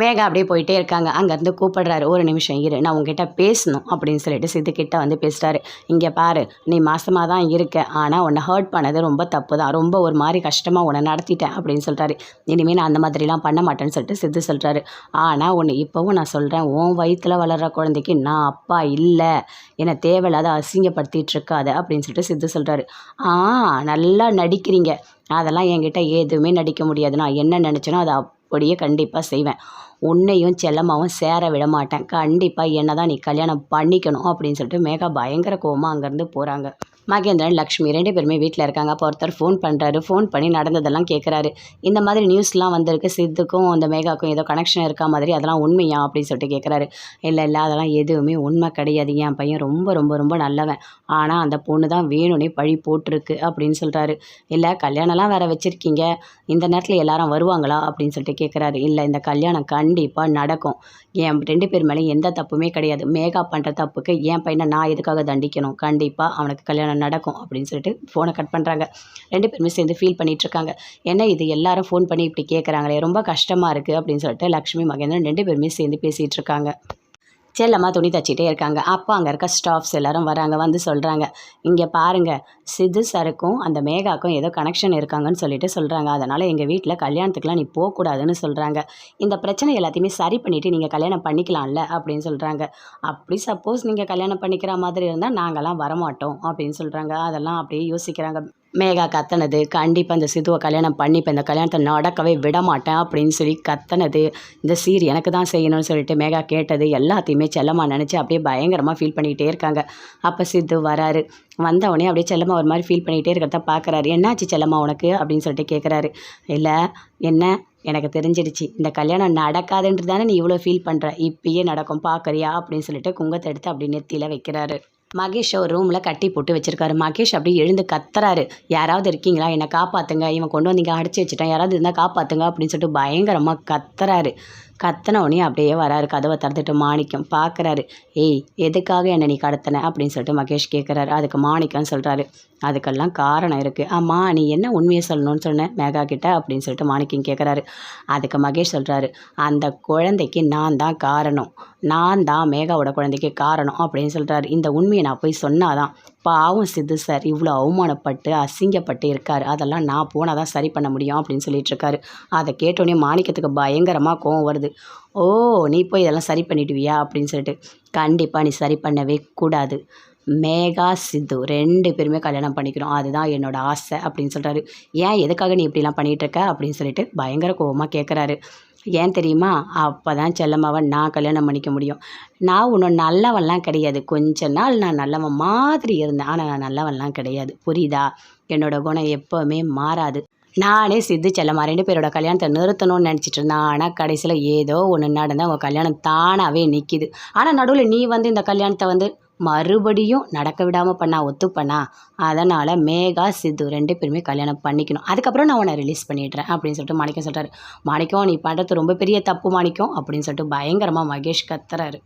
மேகா அப்படியே போயிட்டே இருக்காங்க. அங்கேருந்து கூப்பிடுறாரு. ஒரு நிமிஷம் இரு. நான் உங்ககிட்ட பேசணும். அப்படின்னு சொல்லிட்டு சித்து கிட்ட வந்து பேசுகிறாரு இங்கே பாரு. நீ மாசமாக தான் இருக்க. ஆனால் உன்னை ஹர்ட் பண்ணது ரொம்ப தப்பு தான். ரொம்ப ஒரு மாதிரி கஷ்டமாக உன்னை நடத்திட்டேன். அப்படின்னு சொல்கிறாரு இனிமேல் நான் அந்த மாதிரிலாம் பண்ண மாட்டேன்னு சொல்லிட்டு சித்து சொல்கிறாரு ஆனால் ஒன்று இப்போவும் நான் சொல்கிறேன் உன் வயிற்றில் வளர்கிற குழந்தைக்கு நான் அப்பா இல்லை. என்னை தேவையில்லாத அசிங்கப்படுத்திட்டு இருக்காத. அப்படின்னு சொல்லிட்டு சித்து சொல்கிறாரு ஆ நல்லா நடிக்கிறீங்க. அதெல்லாம் என்கிட்ட எதுவுமே நடிக்க முடியாது. நான் என்ன நினச்சேனோ அதை பொடியை கண்டிப்பாக செய்வேன். உன்னையும் செல்லம்மாவும் சேர விட மாட்டேன். கண்டிப்பாக என்ன தான் நீ கல்யாணம் பண்ணிக்கணும் அப்படின்னு சொல்லிட்டு மேகா பயங்கர கோவமாக அங்கேருந்து போகிறாங்க மகேந்திரன் லக்ஷ்மி ரெண்டு பேருமே வீட்டில் இருக்காங்க. அப்போ ஒருத்தர் ஃபோன் பண்ணுறாரு ஃபோன் பண்ணி நடந்ததெல்லாம் கேட்குறாரு இந்த மாதிரி நியூஸ்லாம் வந்திருக்கு. சித்துக்கும் அந்த மேகாக்கும் ஏதோ கனெக்ஷன் இருக்கா மாதிரி அதெல்லாம் உண்மையா அப்படின்னு சொல்லிட்டு கேட்குறாரு இல்லை இல்லை அதெல்லாம் எதுவுமே உண்மை கிடையாது. என் பையன் ரொம்ப ரொம்ப ரொம்ப நல்லவன். ஆனால் அந்த பொண்ணு தான் வேணும்னே பழி போட்டிருக்கு அப்படின்னு சொல்கிறாரு இல்லை கல்யாணம்லாம் வேறு வச்சுருக்கீங்க. இந்த நேரத்தில் எல்லாரும் வருவாங்களா அப்படின்னு சொல்லிட்டு கேட்குறாரு இல்லை இந்த கல்யாணம் கண்டிப்பாக நடக்கும். என் ரெண்டு பேர் மேலேயும் எந்த தப்புமே கிடையாது. மேகா பண்ணுற தப்புக்கு என் பையனை நான் எதுக்காக தண்டிக்கணும்? கண்டிப்பாக அவனுக்கு கல்யாணம் நடக்கும் அப்படின்னு சொல்லிட்டு ஃபோனை கட் பண்ணுறாங்க ரெண்டு பேருமே சேர்ந்து ஃபீல் பண்ணிகிட்ருக்காங்க என்ன இது எல்லாரும் ஃபோன் பண்ணி இப்படி கேட்குறாங்களே ரொம்ப கஷ்டமாக இருக்குது அப்படின்னு சொல்லிட்டு லக்ஷ்மி மகேந்திரன் ரெண்டு பேருமே சேர்ந்து பேசிகிட்டு இருக்காங்க செல்லம்மா துணி தச்சிட்டே இருக்காங்க. அப்போ அங்கே இருக்க ஸ்டாஃப்ஸ் எல்லாரும் வராங்க வந்து சொல்கிறாங்க இங்கே பாருங்கள் சிது சருக்கும் அந்த மேகாக்கும் ஏதோ கனெக்ஷன் இருக்காங்கன்னு சொல்லிட்டு சொல்கிறாங்க அதனால் எங்கள் வீட்டில் கல்யாணத்துக்குலாம் நீ போகக்கூடாதுன்னு சொல்கிறாங்க இந்த பிரச்சனை எல்லாத்தையுமே சரி பண்ணிவிட்டு நீங்கள் கல்யாணம் பண்ணிக்கலாம்ல அப்படின்னு சொல்கிறாங்க அப்படி சப்போஸ் நீங்கள் கல்யாணம் பண்ணிக்கிற மாதிரி இருந்தால் நாங்கள்லாம் வரமாட்டோம் அப்படின்னு சொல்கிறாங்க அதெல்லாம் அப்படியே யோசிக்கிறாங்க. மேகா கத்தனது. கண்டிப்பாக இந்த சிதுவை கல்யாணம் பண்ணி இப்போ இந்த கல்யாணத்தை நடக்கவே விட மாட்டேன் அப்படின்னு சொல்லி கத்தனது. இந்த சீர் எனக்கு தான் செய்யணும்னு சொல்லிட்டு மேகா கேட்டது. எல்லாத்தையுமே செல்லம்மா நினச்சி அப்படியே பயங்கரமாக ஃபீல் பண்ணிகிட்டே இருக்காங்க. அப்போ சித்து வராரு. வந்தவொடனே அப்படியே செல்லம்மா ஒரு மாதிரி ஃபீல் பண்ணிகிட்டே இருக்கிறத பார்க்குறாரு என்னாச்சு செல்லம்மா உனக்கு? அப்படின்னு சொல்லிட்டு கேட்குறாரு இல்லை என்ன? எனக்கு தெரிஞ்சிடுச்சு. இந்த கல்யாணம் நடக்காதுன்றது தானே நீ இவ்வளோ ஃபீல் பண்ணுற இப்பயே நடக்கும். பார்க்குறியா அப்படின்னு சொல்லிட்டு குங்கத்தை எடுத்து அப்படி நெத்தியில் வைக்கிறாரு. மகேஷ் ஒரு ரூமில் கட்டி போட்டு வச்சுருக்காரு. மகேஷ் அப்படியே எழுந்து கத்துறாரு. யாராவது இருக்கீங்களா? என்னை காப்பாற்றுங்க இவன் கொண்டு வந்தீங்க அடிச்சு வச்சுட்டேன். யாராவது இருந்தால் காப்பாற்றுங்க அப்படின்னு சொல்லிட்டு பயங்கரமாக கத்துறாரு. கத்தின அப்படியே வராரு கதவை திறந்துட்டு மாணிக்கம். பார்க்குறாரு ஏய் எதுக்காக என்னை நீ கடத்தின? அப்படின்னு சொல்லிட்டு மகேஷ் கேட்குறாரு அதுக்கு மாணிக்கம் சொல்கிறாரு அதுக்கெல்லாம் காரணம் இருக்குது ஆமாம் நீ என்ன உண்மையை சொல்லணும்னு சொன்னேன் மேகா கிட்ட? அப்படின்னு சொல்லிட்டு மாணிக்கம் கேட்குறாரு அதுக்கு மகேஷ் சொல்கிறாரு அந்த குழந்தைக்கு நான் தான் காரணம். நான் தான் மேகாவோட குழந்தைக்கு காரணம். அப்படின்னு சொல்கிறாரு இந்த உண்மையை நான் போய் சொன்னாதான் பாவம் சித்து சார் இவ்வளோ அவமானப்பட்டு அசிங்கப்பட்டு இருக்கார். அதெல்லாம் நான் போனால் தான் சரி பண்ண முடியும் அப்படின்னு சொல்லிட்டுருக்காரு அதை கேட்டோடனே மாணிக்கத்துக்கு பயங்கரமாக கோவம் வருது. ஓ நீ போய் இதெல்லாம் சரி பண்ணிடுவியா? அப்படின்னு சொல்லிட்டு கண்டிப்பாக நீ சரி பண்ணவே கூடாது. மேகா சித்து ரெண்டு பேருமே கல்யாணம் பண்ணிக்கிறோம் அதுதான் என்னோடய ஆசை அப்படின்னு சொல்கிறாரு ஏன் எதுக்காக நீ இப்படிலாம் பண்ணிகிட்ருக்க அப்படின்னு சொல்லிட்டு பயங்கர கோவமாக கேட்குறாரு ஏன் தெரியுமா? அப்போ தான் செல்லம்மாவை நான் கல்யாணம் பண்ணிக்க முடியும். நான் ஒன்றும் நல்லவன்லாம் கிடையாது. கொஞ்ச நாள் நான் நல்லவன் மாதிரி இருந்தேன். ஆனால் நான் நல்லவன்லாம் கிடையாது. புரியுதா? என்னோடய குணம் எப்போவுமே மாறாது. நானே சித்து செல்லம்மா. ரெண்டு பேரோட கல்யாணத்தை நிறுத்தணும்னு நினச்சிட்டு இருந்தேன். ஆனால் கடைசியில் ஏதோ ஒன்று நடந்தால் அவங்க கல்யாணம் தானாகவே நிற்கிது ஆனால் நடுவில் நீ வந்து இந்த கல்யாணத்தை வந்து மறுபடியும் நடக்க விடாமல் பண்ணா ஒத்துப்பண்ணா அதனால் மேகா சித்து ரெண்டு பேருமே கல்யாணம் பண்ணிக்கணும். அதுக்கப்புறம் நான் உன்னை ரிலீஸ் பண்ணிடுறேன் அப்படின்னு சொல்லிட்டு மாணிக்கம் சொல்கிறாரு மாணிக்கம் நீ பண்ணுறது ரொம்ப பெரிய தப்பு மாணிக்கம் அப்படின்னு சொல்லிட்டு பயங்கரமாக மகேஷ் கத்துறாரு.